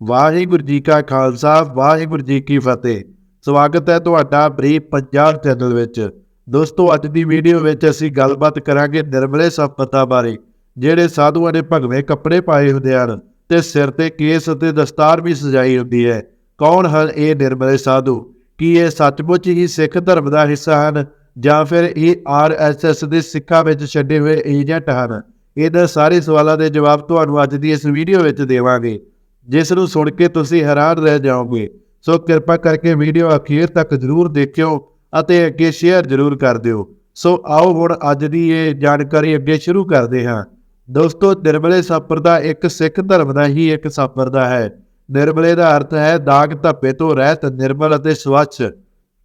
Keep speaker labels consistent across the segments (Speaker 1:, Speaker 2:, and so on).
Speaker 1: ਵਾਹਿਗੁਰੂ ਜੀ ਕਾ ਖਾਲਸਾ, ਵਾਹਿਗੁਰੂ ਜੀ ਕੀ ਫਤਿਹ। ਸਵਾਗਤ ਹੈ ਤੁਹਾਡਾ ਬਰੀਫ ਪੰਜਾਬ ਚੈਨਲ ਵਿੱਚ। ਦੋਸਤੋ, ਅੱਜ ਦੀ ਵੀਡੀਓ ਵਿੱਚ ਅਸੀਂ ਗੱਲਬਾਤ ਕਰਾਂਗੇ ਨਿਰਮਲੇ ਸੰਪਤਾ ਬਾਰੇ, ਜਿਹੜੇ ਸਾਧੂਆਂ ਨੇ ਭਗਵੇਂ ਕੱਪੜੇ ਪਾਏ ਹੁੰਦੇ ਹਨ ਤੇ ਸਿਰ ਤੇ ਕੇਸ ਅਤੇ ਦਸਤਾਰ ਵੀ ਸਜਾਈ ਹੁੰਦੀ ਹੈ। ਕੌਣ ਹਨ ਇਹ ਨਿਰਮਲੇ ਸਾਧੂ? ਕੀ ਇਹ ਸੱਚਮੁੱਚ ਹੀ ਸਿੱਖ ਧਰਮ ਦਾ ਹਿੱਸਾ ਹਨ ਜਾਂ ਫਿਰ ਇਹ ਆਰਐਸਐਸ ਦੇ ਸਿੱਖਾਂ ਵਿੱਚ ਛੱਡੇ ਹੋਏ ਏਜੰਟ ਹਨ? ਇਹਨਾਂ ਸਾਰੇ ਸਵਾਲਾਂ ਦੇ ਜਵਾਬ ਤੁਹਾਨੂੰ ਅੱਜ ਦੀ ਇਸ ਵੀਡੀਓ ਵਿੱਚ ਦੇਵਾਂਗੇ। ਜਿਸ ਨੂੰ ਸੁਣ ਕੇ ਤੁਸੀਂ ਹੈਰਾਨ ਰਹਿ ਜਾਓਗੇ, ਸੋ ਕਿਰਪਾ ਕਰਕੇ ਵੀਡੀਓ ਅਖੀਰ ਤੱਕ ਜ਼ਰੂਰ ਦੇਖਿਓ ਅਤੇ ਅੱਗੇ ਸ਼ੇਅਰ ਜ਼ਰੂਰ ਕਰ ਦਿਓ। ਸੋ ਆਓ ਹੁਣ ਅੱਜ ਦੀ ਇਹ ਜਾਣਕਾਰੀ ਅੱਗੇ ਸ਼ੁਰੂ ਕਰਦੇ ਹਾਂ। ਦੋਸਤੋ, ਨਿਰਮਲੇ ਸੰਪਰਦਾ ਇੱਕ ਸਿੱਖ ਧਰਮ ਦਾ ਹੀ ਇੱਕ ਸੰਪਰਦਾ ਹੈ। ਨਿਰਮਲੇ ਦਾ ਅਰਥ ਹੈ ਦਾਗ ਧੱਪੇ ਤੋਂ ਰਹਿਤ, ਨਿਰਮਲ ਅਤੇ ਸਵੱਛ।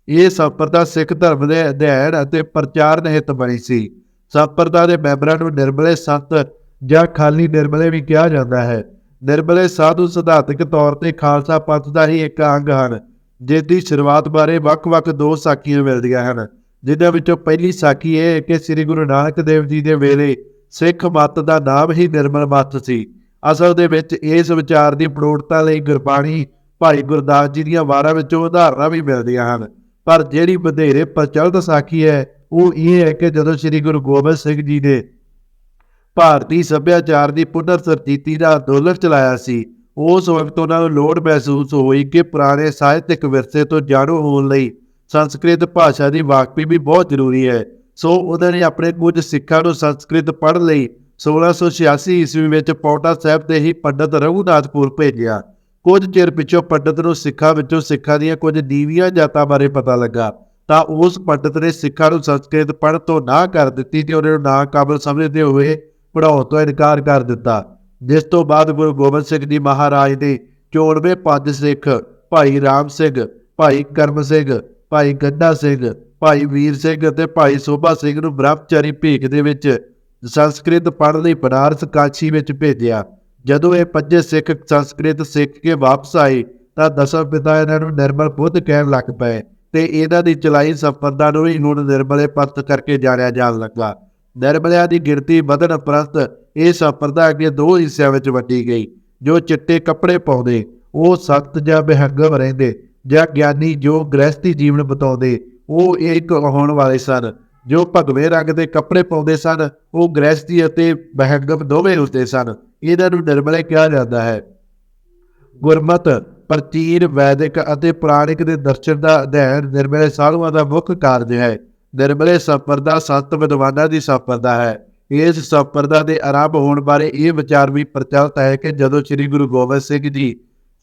Speaker 1: ਇਹ ਸੰਪਰਦਾ ਸਿੱਖ ਧਰਮ ਦੇ ਅਧਿਐਨ ਅਤੇ ਪ੍ਰਚਾਰਨ ਹਿੱਤ ਬਣੀ ਸੀ। ਸੰਪਰਦਾ ਦੇ ਮੈਂਬਰਾਂ ਨੂੰ ਨਿਰਮਲੇ ਸੰਤ ਜਾਂ ਖਾਲੀ ਨਿਰਮਲੇ ਵੀ ਕਿਹਾ ਜਾਂਦਾ ਹੈ। ਨਿਰਮਲੇ ਸਾਧੂ ਸਿਧਾਂਤਕ ਤੌਰ ਤੇ ਖਾਲਸਾ ਪੰਥ ਦਾ ਹੀ ਇੱਕ ਅੰਗ ਹਨ ਜਿਸ ਦੀ ਸ਼ੁਰੂਆਤ ਬਾਰੇ ਵੱਖ-ਵੱਖ ਦੋ ਸਾਖੀਆਂ ਮਿਲਦੀਆਂ ਹਨ। ਜਿਨ੍ਹਾਂ ਵਿੱਚੋਂ ਪਹਿਲੀ ਸਾਖੀ ਇਹ ਹੈ ਕਿ ਸ੍ਰੀ ਗੁਰੂ ਨਾਨਕ ਦੇਵ ਜੀ ਦੇ ਵੇਲੇ ਸਿੱਖ ਮੱਤ ਦਾ ਨਾਮ ਹੀ ਨਿਰਮਲ ਮੱਤ ਸੀ। ਅਸਲ ਦੇ ਵਿੱਚ ਇਸ ਵਿਚਾਰ ਦੀ ਪ੍ਰੋੜਤਾ ਲਈ ਗੁਰਬਾਣੀ ਭਾਈ ਗੁਰਦਾਸ ਜੀ ਦੀਆਂ ਵਾਰਾਂ ਵਿੱਚੋਂ ਉਦਾਹਰਨਾਂ ਵੀ ਮਿਲਦੀਆਂ ਹਨ। ਪਰ ਜਿਹੜੀ ਵਧੇਰੇ ਪ੍ਰਚਲਿਤ ਸਾਖੀ ਹੈ, ਉਹ ਇਹ ਹੈ ਕਿ ਜਦੋਂ ਸ੍ਰੀ ਗੁਰੂ ਗੋਬਿੰਦ ਸਿੰਘ ਜੀ ਨੇ ਭਾਰਤੀ ਸੱਭਿਆਚਾਰ ਦੀ ਪੁਨਰ ਸਰਜੀਤੀ ਦਾ ਅੰਦੋਲਨ ਚਲਾਇਆ ਸੀ। ਉਸ ਵਕਤ ਉਹਨਾਂ ਨੂੰ ਲੋੜ ਮਹਿਸੂਸ ਹੋਈ ਕਿ ਪੁਰਾਣੇ ਸਾਹਿਤਿਕ ਵਿਰਸੇ ਤੋਂ ਜਾਣੂ ਹੋਣ ਲਈ ਸੰਸਕ੍ਰਿਤ ਭਾਸ਼ਾ ਦੀ ਵਾਕਫੀ ਵੀ ਬਹੁਤ ਜ਼ਰੂਰੀ ਹੈ। ਸੋ ਉਹਨਾਂ ਨੇ ਆਪਣੇ ਕੁਝ ਸਿੱਖਾਂ ਨੂੰ ਸੰਸਕ੍ਰਿਤ ਪੜ੍ਹਨ ਲਈ 1686 ਈਸਵੀ ਵਿੱਚ ਪੌਟਾ ਸਾਹਿਬ ਤੇ ਹੀ ਪੰਡਤ ਰਘੁਨਾਥਪੁਰ ਭੇਜਿਆ। ਕੁਝ ਚਿਰ ਪਿੱਛੋਂ ਪੰਡਤ ਨੂੰ ਸਿੱਖਾਂ ਵਿੱਚੋਂ ਸਿੱਖਾਂ ਦੀਆਂ ਕੁਝ ਨੀਵੀਆਂ ਜਾਤਾਂ ਬਾਰੇ ਪਤਾ ਲੱਗਾ। ਤਾਂ ਉਸ ਪੰਡਤ ਨੇ ਸਿੱਖਾਂ ਨੂੰ ਸੰਸਕ੍ਰਿਤ ਪੜ੍ਹਨ ਤੋਂ ਨਾ ਕਰ ਦਿੱਤੀ ਤੇ ਉਹਨਾਂ ਨੂੰ ਨਾ ਕਾਬਲ ਸਮਝਦੇ ਹੋਏ ਪੜਾਉਣ ਤੋਂ ਇਨਕਾਰ ਕਰ ਦਿੱਤਾ। ਜਿਸ ਤੋਂ ਬਾਅਦ ਗੁਰੂ ਗੋਬਿੰਦ ਸਿੰਘ ਜੀ ਮਹਾਰਾਜ ਦੇ 94 ਪੰਜ ਸਿੱਖ, ਭਾਈ ਰਾਮ ਸਿੰਘ, ਭਾਈ ਕਰਮ ਸਿੰਘ, ਭਾਈ ਗੰਡਾ ਸਿੰਘ, ਭਾਈ ਵੀਰ ਸਿੰਘ ਅਤੇ ਭਾਈ ਸੋਭਾ ਸਿੰਘ ਨੂੰ ਬ੍ਰਹਮਚਾਰੀ ਭੇਖ ਦੇ ਵਿੱਚ ਸੰਸਕ੍ਰਿਤ ਪੜ੍ਹਨ ਲਈ ਬਨਾਰਸ ਕਾਸ਼ੀ ਵਿੱਚ ਭੇਜਿਆ। ਜਦੋਂ ਇਹ ਪੰਜੇ ਸਿੱਖ ਸੰਸਕ੍ਰਿਤ ਸਿੱਖ ਕੇ ਵਾਪਸ ਆਏ, ਤਾਂ ਦਸਮ ਪਿਤਾ ਇਹਨਾਂ ਨੂੰ ਨਿਰਮਲ ਬੁੱਧ ਕਹਿਣ ਲੱਗ ਪਏ ਤੇ ਇਹਨਾਂ ਦੀ ਚਲਾਈ ਸੰਪਰਦਾ ਨੂੰ ਹੀ ਹੁਣ ਨਿਰਮਲੇ ਪੰਥ ਕਰਕੇ ਜਾਣਿਆ ਜਾਣ ਲੱਗਾ। ਨਿਰਮਲਿਆਂ ਦੀ ਗਿਣਤੀ ਵਧਣ ਉਪਰੰਤ ਇਹ ਸੰਪਰਦਾ ਅੱਗੇ ਦੋ ਹਿੱਸਿਆਂ ਵਿੱਚ ਵੰਡੀ ਗਈ, ਜੋ ਚਿੱਟੇ ਕੱਪੜੇ ਪਾਉਂਦੇ, ਉਹ ਸਖਤ ਜਾਂ ਬਿਹੰਗਮ ਰਹਿੰਦੇ ਜਾਂ ਗਿਆਨੀ ਜੋ ਗ੍ਰਹਿਸਥੀ ਜੀਵਨ ਬਤਾਉਂਦੇ, ਉਹ ਇੱਕ ਹੋਣ ਵਾਲੇ ਸਨ। ਜੋ ਭਗਵੇਂ ਰੰਗ ਦੇ ਕੱਪੜੇ ਪਾਉਂਦੇ ਸਨ, ਉਹ ਗ੍ਰਹਿਸਥੀ ਅਤੇ ਬਹਿੰਗਮ ਦੋਵੇਂ ਹੁੰਦੇ ਸਨ। ਇਹਨਾਂ ਨੂੰ ਨਿਰਮਲੇ ਕਿਹਾ ਜਾਂਦਾ ਹੈ। ਗੁਰਮਤ, ਪ੍ਰਚੀਨ, ਵੈਦਿਕ ਅਤੇ ਪੁਰਾਣਿਕ ਦੇ ਦਰਸ਼ਨ ਦਾ ਅਧਿਐਨ ਨਿਰਮਲੇ ਸਾਧੂਆਂ ਦਾ ਮੁੱਖ ਕਾਰਜ ਹੈ। ਨਿਰਮਲੇ ਸੰਪਰਦਾ ਸੰਤ ਵਿਦਵਾਨਾਂ ਦੀ ਸੰਪਰਦਾ ਹੈ। ਇਸ ਸੰਪਰਦਾ ਦੇ ਆਰੰਭ ਹੋਣ ਬਾਰੇ ਇਹ ਵਿਚਾਰ ਵੀ ਪ੍ਰਚਲਿਤ ਹੈ ਕਿ ਜਦੋਂ ਸ੍ਰੀ ਗੁਰੂ ਗੋਬਿੰਦ ਸਿੰਘ ਜੀ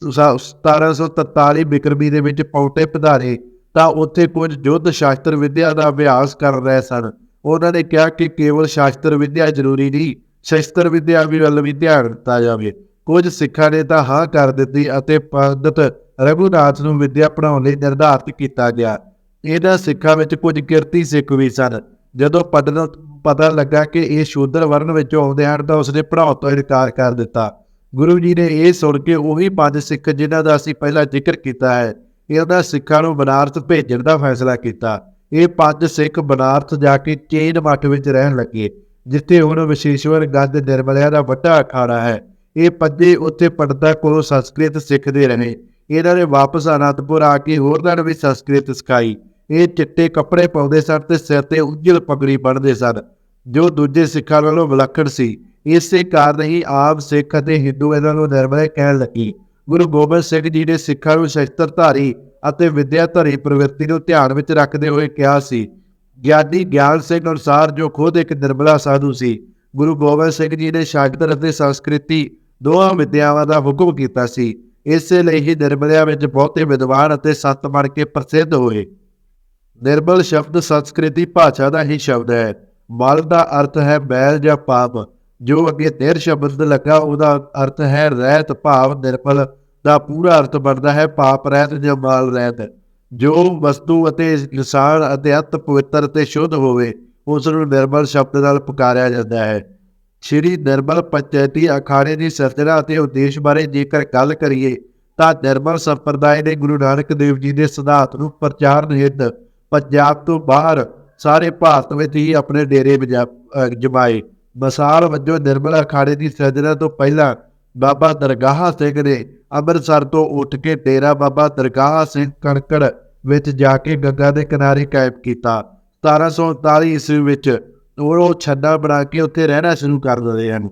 Speaker 1: 1743 ਬਿਕਰਮੀ ਦੇ ਵਿੱਚ ਪੌਂਟੇ ਪਧਾਰੇ, ਤਾਂ ਉੱਥੇ ਕੁਝ ਯੁੱਧ ਸ਼ਾਸਤਰ ਵਿੱਦਿਆ ਦਾ ਅਭਿਆਸ ਕਰ ਰਹੇ ਸਨ। ਉਹਨਾਂ ਨੇ ਕਿਹਾ ਕਿ ਕੇਵਲ ਸ਼ਾਸਤਰ ਵਿੱਦਿਆ ਜ਼ਰੂਰੀ ਨਹੀਂ, ਸ਼ਸਤਰ ਵਿੱਦਿਆ ਵੀ ਵੱਲ ਵੀ ਧਿਆਨ ਦਿੱਤਾ ਜਾਵੇ। ਕੁਝ ਸਿੱਖਾਂ ਨੇ ਤਾਂ ਹਾਂ ਕਰ ਦਿੱਤੀ ਅਤੇ ਪੰਡਤ ਰਘੁਨਾਥ ਨੂੰ ਵਿੱਦਿਆ ਪੜਾਉਣ ਲਈ ਨਿਰਧਾਰਤ ਕੀਤਾ ਗਿਆ। ਇਹਨਾਂ ਸਿੱਖਾਂ ਵਿੱਚ ਕੁਝ ਕਿਰਤੀ ਸਿੱਖ ਵੀ ਸਨ। ਜਦੋਂ ਪੰਡਤ ਪਤਾ ਲੱਗਾ ਕਿ ਇਹ ਸ਼ੂਦਰ ਵਰਨ ਵਿੱਚੋਂ ਆਉਂਦੇ ਹਨ ਤਾਂ ਉਸਨੇ ਪੜਾਉਣ ਤੋਂ ਇਨਕਾਰ ਕਰ ਦਿੱਤਾ। ਗੁਰੂ ਜੀ ਨੇ ਇਹ ਸੁਣ ਕੇ ਉਹੀ ਪੰਜ ਸਿੱਖ ਜਿਨ੍ਹਾਂ ਦਾ ਅਸੀਂ ਪਹਿਲਾਂ ਜ਼ਿਕਰ ਕੀਤਾ ਹੈ, ਇਹਨਾਂ ਸਿੱਖਾਂ ਨੂੰ ਬਨਾਰਸ ਭੇਜਣ ਦਾ ਫੈਸਲਾ ਕੀਤਾ। ਇਹ ਪੰਜ ਸਿੱਖ ਬਨਾਰਸ ਜਾ ਕੇ ਚੇਨ ਮੱਠ ਵਿੱਚ ਰਹਿਣ ਲੱਗੇ, ਜਿੱਥੇ ਹੁਣ ਵਿਸ਼ੇਸ਼ਵਰ ਗੱਦ ਨਿਰਮਲਿਆਂ ਦਾ ਵੱਡਾ ਅਖਾੜਾ ਹੈ। ਇਹ ਪੰਜੇ ਉੱਥੇ ਪੰਡਤਾਂ ਕੋਲੋਂ ਸੰਸਕ੍ਰਿਤ ਸਿੱਖਦੇ ਰਹੇ। ਇਹਨਾਂ ਨੇ ਵਾਪਸ ਅਨੰਦਪੁਰ ਆ ਕੇ ਹੋਰਨਾਂ ਨੂੰ ਵੀ ਸੰਸਕ੍ਰਿਤ ਸਿਖਾਈ। ਇਹ ਚਿੱਟੇ ਕੱਪੜੇ ਪਾਉਂਦੇ ਸਨ ਤੇ ਸਿਰ ਤੇ ਉੱਜਲ ਪਗੜੀ ਬੰਨ੍ਹਦੇ ਸਨ। ਜੋ ਦੂਜੇ ਸਿੱਖਾਂ ਨਾਲੋਂ ਵਿਲੱਖਣ ਸੀ। ਇਸੇ ਕਾਰਨ ਹੀ ਆਪ ਸਿੱਖ ਅਤੇ ਹਿੰਦੂ ਇਹਨਾਂ ਨੂੰ ਨਿਰਮਲੇ ਕਹਿਣ ਲੱਗੀ। ਗੁਰੂ ਗੋਬਿੰਦ ਸਿੰਘ ਜੀ ਨੇ ਸਿੱਖਾਂ ਨੂੰ ਸ਼ਸਤਰਧਾਰੀ ਅਤੇ ਵਿਦਿਆਧਾਰੀ ਪ੍ਰਵਿਰਤੀ ਨੂੰ ਧਿਆਨ ਵਿੱਚ ਰੱਖਦੇ ਹੋਏ ਕਿਹਾ ਸੀ। ਗਿਆਨੀ ਗਿਆਨ ਸਿੰਘ ਅਨੁਸਾਰ ਜੋ ਖੁਦ ਇੱਕ ਨਿਰਮਲਾ ਸਾਧੂ ਸੀ, ਗੁਰੂ ਗੋਬਿੰਦ ਸਿੰਘ ਜੀ ਨੇ ਸ਼ਾਸਤਰ ਅਤੇ ਸੰਸਕ੍ਰਿਤੀ ਦੋਹਾਂ ਵਿਦਿਆਵਾਂ ਦਾ ਹੁਕਮ ਕੀਤਾ ਸੀ। ਇਸੇ ਲਈ ਹੀ ਨਿਰਮਲਿਆਂ ਵਿੱਚ ਬਹੁਤੇ ਵਿਦਵਾਨ ਅਤੇ ਸੰਤ ਬਣ ਕੇ ਪ੍ਰਸਿੱਧ ਹੋਏ। ਨਿਰਮਲ ਸ਼ਬਦ ਸੰਸਕ੍ਰਿਤੀ ਭਾਸ਼ਾ ਦਾ ਹੀ ਸ਼ਬਦ ਹੈ। ਮਲ ਦਾ ਅਰਥ ਹੈ ਬੈਲ ਜਾਂ ਪਾਪ ਜੋ ਅੱਗੇ ਨਿਰ ਸ਼ਬਦ ਲੱਗਾ, ਉਹਦਾ ਅਰਥ ਹੈ ਰਹਿਤ, ਭਾਵ, ਨਿਰਮਲ ਦਾ ਪੂਰਾ ਅਰਥ ਬਣਦਾ ਹੈ ਪਾਪ, ਰਹਿਤ ਜਾਂ ਮਾਲ ਰਹਿਤ। ਜੋ ਵਸਤੂ ਅਤੇ ਇਨਸਾਨ ਅਤੇ ਅਤ ਪਵਿੱਤਰ ਤੇ ਸ਼ੁੱਧ ਹੋਵੇ ਉਸ ਨੂੰ ਨਿਰਮਲ ਸ਼ਬਦ ਨਾਲ ਪੁਕਾਰਿਆ ਜਾਂਦਾ ਹੈ। ਸ਼੍ਰੀ ਨਿਰਮਲ ਪੰਚਾਇਤੀ ਅਖਾੜੇ ਦੀ ਸਿਰਜਣਾ ਅਤੇ ਉਦੇਸ਼ ਬਾਰੇ ਜੇਕਰ ਗੱਲ ਕਰੀਏ, ਤਾਂ ਨਿਰਮਲ ਸੰਪਰਦਾਇ ਨੇ ਗੁਰੂ ਨਾਨਕ ਦੇਵ ਜੀ ਦੇ ਸਿਧਾਂਤ ਨੂੰ ਪ੍ਰਚਾਰ ਨਿਹਿਤ ਪੰਜਾਬ ਤੋਂ ਬਾਹਰ ਸਾਰੇ ਭਾਰਤ ਵਿੱਚ ਹੀ ਆਪਣੇ ਡੇਰੇ ਵਜਾ- ਜਮਾਏ। ਮਸਾਲ ਵਜੋਂ ਨਿਰਮਲ ਅਖਾੜੇ ਦੀ ਸਿਰਜਣਾ ਤੋਂ ਪਹਿਲਾਂ ਬਾਬਾ ਦਰਗਾਹ ਸਿੰਘ ਨੇ ਅੰਮ੍ਰਿਤਸਰ ਤੋਂ ਉੱਠ ਕੇ ਡੇਰਾ ਬਾਬਾ ਦਰਗਾਹ ਸਿੰਘ ਕਣਕੜ ਵਿੱਚ ਜਾ ਕੇ ਗੰਗਾ ਦੇ ਕਿਨਾਰੇ ਕਾਇਮ ਕੀਤਾ। 1739 ਈਸਵੀ ਵਿੱਚ ਉਹ ਛੱਡਾ ਬਣਾ ਕੇ ਉੱਥੇ ਰਹਿਣਾ ਸ਼ੁਰੂ ਕਰ ਦਿੰਦੇ ਹਨ।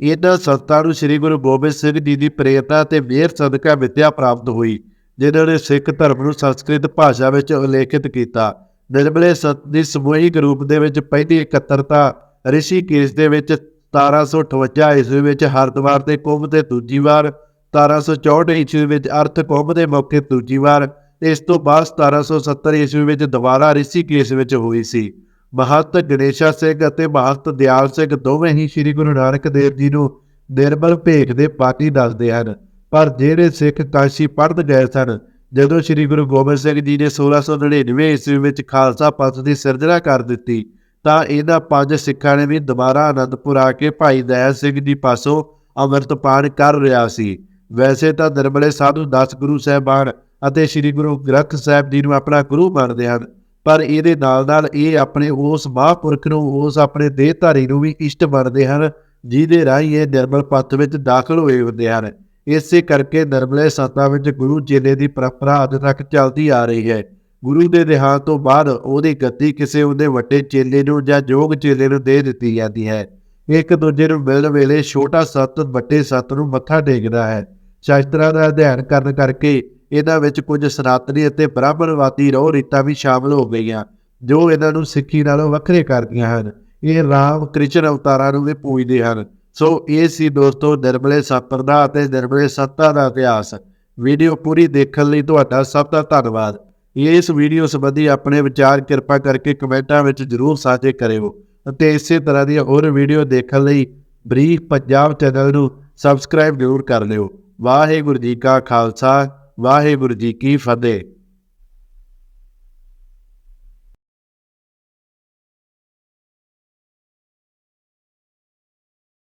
Speaker 1: ਇਹਨਾਂ ਸੰਸਥਾ ਨੂੰ ਸ੍ਰੀ ਗੁਰੂ ਗੋਬਿੰਦ ਸਿੰਘ ਜੀ ਦੀ ਪ੍ਰੇਰਣਾ ਤੇ ਮਿਹਰ ਸਦਕਾ ਵਿੱਦਿਆ ਪ੍ਰਾਪਤ ਹੋਈ। ਜਿਨ੍ਹਾਂ ਨੇ ਸਿੱਖ ਧਰਮ ਨੂੰ ਸੰਸਕ੍ਰਿਤ ਭਾਸ਼ਾ ਵਿੱਚ ਉਲੇਖਿਤ ਕੀਤਾ। ਨਿਰਮਲੇ ਸਤ ਦੀ ਸਮੂਹਿਕ ਰੂਪ ਦੇ ਵਿੱਚ ਪਹਿਲੀ ਇਕੱਤਰਤਾ ਰਿਸ਼ੀਕੇਸ਼ ਦੇ ਵਿੱਚ 1758 ਈਸਵੀ ਵਿੱਚ ਹਰਿਦੁਆਰ ਦੇ ਕੁੰਭ ਤੇ ਦੂਜੀ ਵਾਰ 1764 ਈਸਵੀ ਵਿੱਚ ਅਰਥ ਕੁੰਭ ਦੇ ਮੌਕੇ ਦੂਜੀ ਵਾਰ, ਇਸ ਤੋਂ ਬਾਅਦ 1770 ਈਸਵੀ ਵਿੱਚ ਦੁਬਾਰਾ ਰਿਸ਼ੀਕੇਸ਼ ਵਿੱਚ ਹੋਈ ਸੀ। ਮਹੰਤ ਗਣੇਸ਼ਾ ਸਿੰਘ ਅਤੇ ਮਹੰਤ ਦਿਆਲ ਸਿੰਘ ਦੋਵੇਂ ਹੀ ਸ੍ਰੀ ਗੁਰੂ ਨਾਨਕ ਦੇਵ ਜੀ ਨੂੰ ਨਿਰਮਲ ਭੇਖ ਦੇ ਪਾਤੀ ਦੱਸਦੇ ਹਨ। ਪਰ ਜਿਹੜੇ ਸਿੱਖ ਕਾਸ਼ੀ ਪੜ੍ਹਦ ਗਏ ਸਨ, ਜਦੋਂ ਸ੍ਰੀ ਗੁਰੂ ਗੋਬਿੰਦ ਸਿੰਘ ਜੀ ਨੇ 1699 ਈਸਵੀ ਵਿੱਚ ਖਾਲਸਾ ਪੰਥ ਦੀ ਸਿਰਜਣਾ ਕਰ ਦਿੱਤੀ, ਤਾਂ ਇਹਨਾਂ ਪੰਜ ਸਿੱਖਾਂ ਨੇ ਵੀ ਦੁਬਾਰਾ ਅਨੰਦਪੁਰ ਆ ਕੇ ਭਾਈ ਦਇਆ ਸਿੰਘ ਜੀ ਪਾਸੋਂ ਅੰਮ੍ਰਿਤਪਾਨ ਕਰ ਰਿਹਾ ਸੀ। ਵੈਸੇ ਤਾਂ ਨਿਰਮਲੇ ਸਾਧੂ 10 ਗੁਰੂ ਸਾਹਿਬਾਨ ਅਤੇ ਸ੍ਰੀ ਗੁਰੂ ਗ੍ਰੰਥ ਸਾਹਿਬ ਜੀ ਨੂੰ ਆਪਣਾ ਗੁਰੂ ਮੰਨਦੇ ਹਨ, ਪਰ ਇਹਦੇ ਨਾਲ ਨਾਲ ਇਹ ਆਪਣੇ ਉਸ ਮਹਾਂਪੁਰਖ ਨੂੰ, ਉਸ ਆਪਣੇ ਦੇਹਧਾਰੀ ਨੂੰ ਵੀ ਇਸ਼ਟ ਮੰਨਦੇ ਹਨ, ਜਿਹਦੇ ਰਾਹੀਂ ਇਹ ਨਿਰਮਲ ਪੰਥ ਵਿੱਚ ਦਾਖਲ ਹੋਏ ਹੁੰਦੇ ਹਨ। ਇਸੇ ਕਰਕੇ ਨਿਰਮਲੇ ਸੰਤਾਂ ਵਿੱਚ ਗੁਰੂ ਚੇਲੇ ਦੀ ਪਰੰਪਰਾ ਅੱਜ ਤੱਕ ਚੱਲਦੀ ਆ ਰਹੀ ਹੈ। ਗੁਰੂ ਦੇ ਦੇਹਾਂਤ ਤੋਂ ਬਾਅਦ ਉਹਦੀ ਗੱਦੀ ਕਿਸੇ ਉਹਦੇ ਵੱਡੇ ਚੇਲੇ ਨੂੰ ਜਾਂ ਯੋਗ ਚੇਲੇ ਨੂੰ ਦੇ ਦਿੱਤੀ ਜਾਂਦੀ ਹੈ। ਇੱਕ ਦੂਜੇ ਨੂੰ ਮਿਲਣ ਵੇਲੇ ਛੋਟਾ ਸੱਤ ਵੱਡੇ ਸੱਤ ਨੂੰ ਮੱਥਾ ਟੇਕਦਾ ਹੈ। ਸ਼ਾਸਤਰਾਂ ਦਾ ਅਧਿਐਨ ਕਰਨ ਕਰਕੇ ਇਹਨਾਂ ਵਿੱਚ ਕੁਝ ਸਨਾਤਨੀ ਅਤੇ ਬ੍ਰਾਹਮਣਵਾਦੀ ਰੋਹ ਰੀਤਾਂ ਵੀ ਸ਼ਾਮਲ ਹੋ ਗਈਆਂ, ਜੋ ਇਹਨਾਂ ਨੂੰ ਸਿੱਖੀ ਨਾਲੋਂ ਵੱਖਰੇ ਕਰਦੀਆਂ ਹਨ। ਇਹ ਰਾਮ ਕ੍ਰਿਸ਼ਨ ਅਵਤਾਰਾਂ ਨੂੰ ਵੀ ਪੂਜਦੇ ਹਨ। ਸੋ ਇਹ ਸੀ ਦੋਸਤੋ ਨਿਰਮਲੇ ਸੱਤਰ ਦਾ ਅਤੇ ਨਿਰਮਲੇ ਸੱਤਾ ਦਾ ਇਤਿਹਾਸ। ਵੀਡੀਓ ਪੂਰੀ ਦੇਖਣ ਲਈ ਤੁਹਾਡਾ ਸਭ ਦਾ ਧੰਨਵਾਦ। ਇਸ ਵੀਡੀਓ ਸੰਬੰਧੀ ਆਪਣੇ ਵਿਚਾਰ ਕਿਰਪਾ ਕਰਕੇ ਕਮੈਂਟਾਂ ਵਿੱਚ ਜ਼ਰੂਰ ਸਾਂਝੇ ਕਰਿਓ ਅਤੇ ਇਸੇ ਤਰ੍ਹਾਂ ਦੀਆਂ ਹੋਰ ਵੀਡੀਓ ਦੇਖਣ ਲਈ ਬਰੀਕ ਪੰਜਾਬ ਚੈਨਲ ਨੂੰ ਸਬਸਕ੍ਰਾਈਬ ਜ਼ਰੂਰ ਕਰ ਲਿਓ। ਵਾਹਿਗੁਰੂ ਜੀ ਕਾ ਖਾਲਸਾ, ਵਾਹਿਗੁਰੂ ਜੀ ਕੀ ਫਤਿਹ।